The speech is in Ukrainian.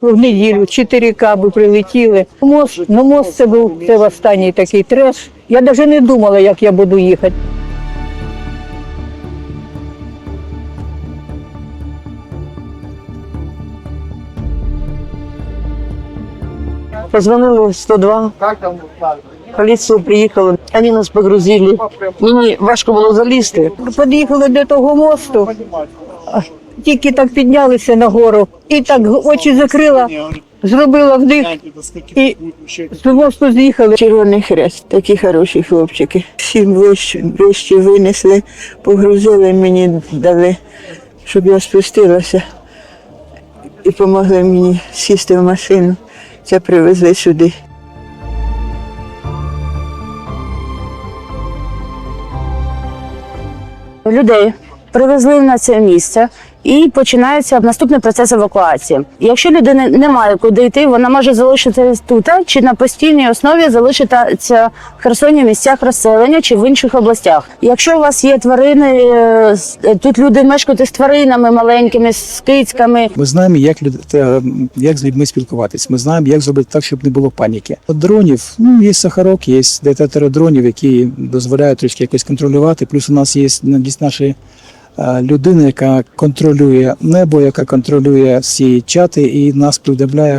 В неділю чотири каби прилетіли. Мост, ну мост це був це в останній такий треш. Я навіть не думала, як я буду їхати. Позвонили в 102, поліція приїхала, вони нас погрузили. Мені важко було залізти. Під'їхали до того мосту, тільки так піднялися нагору, і так очі закрила, зробила вдих, і з мосту з'їхали. Червоний хрест, такі хороші хлопчики. Всім вище, винесли, погрузили мені, дали, щоб я спустилася. І допомогли мені сісти в машину. Це привезли сюди. людей привезли на це місце. І починається наступний процес евакуації. Якщо людина не має куди йти, вона може залишитися тут чи на постійній основі залишитися в Херсоні в місцях розселення чи в інших областях. Якщо у вас є тварини, е, е, тут люди мешкають з тваринами маленькими, з кицьками, Ми знаємо, як люд... як з людьми спілкуватись. Ми знаємо, як зробити так, щоб не було паніки. От дронів, ну є сахарок, є детектори дронів, які дозволяють трішки якось контролювати. Плюс у нас є десь наші е, людина, яка контролює небо, яка контролює всі чати і нас повідомляє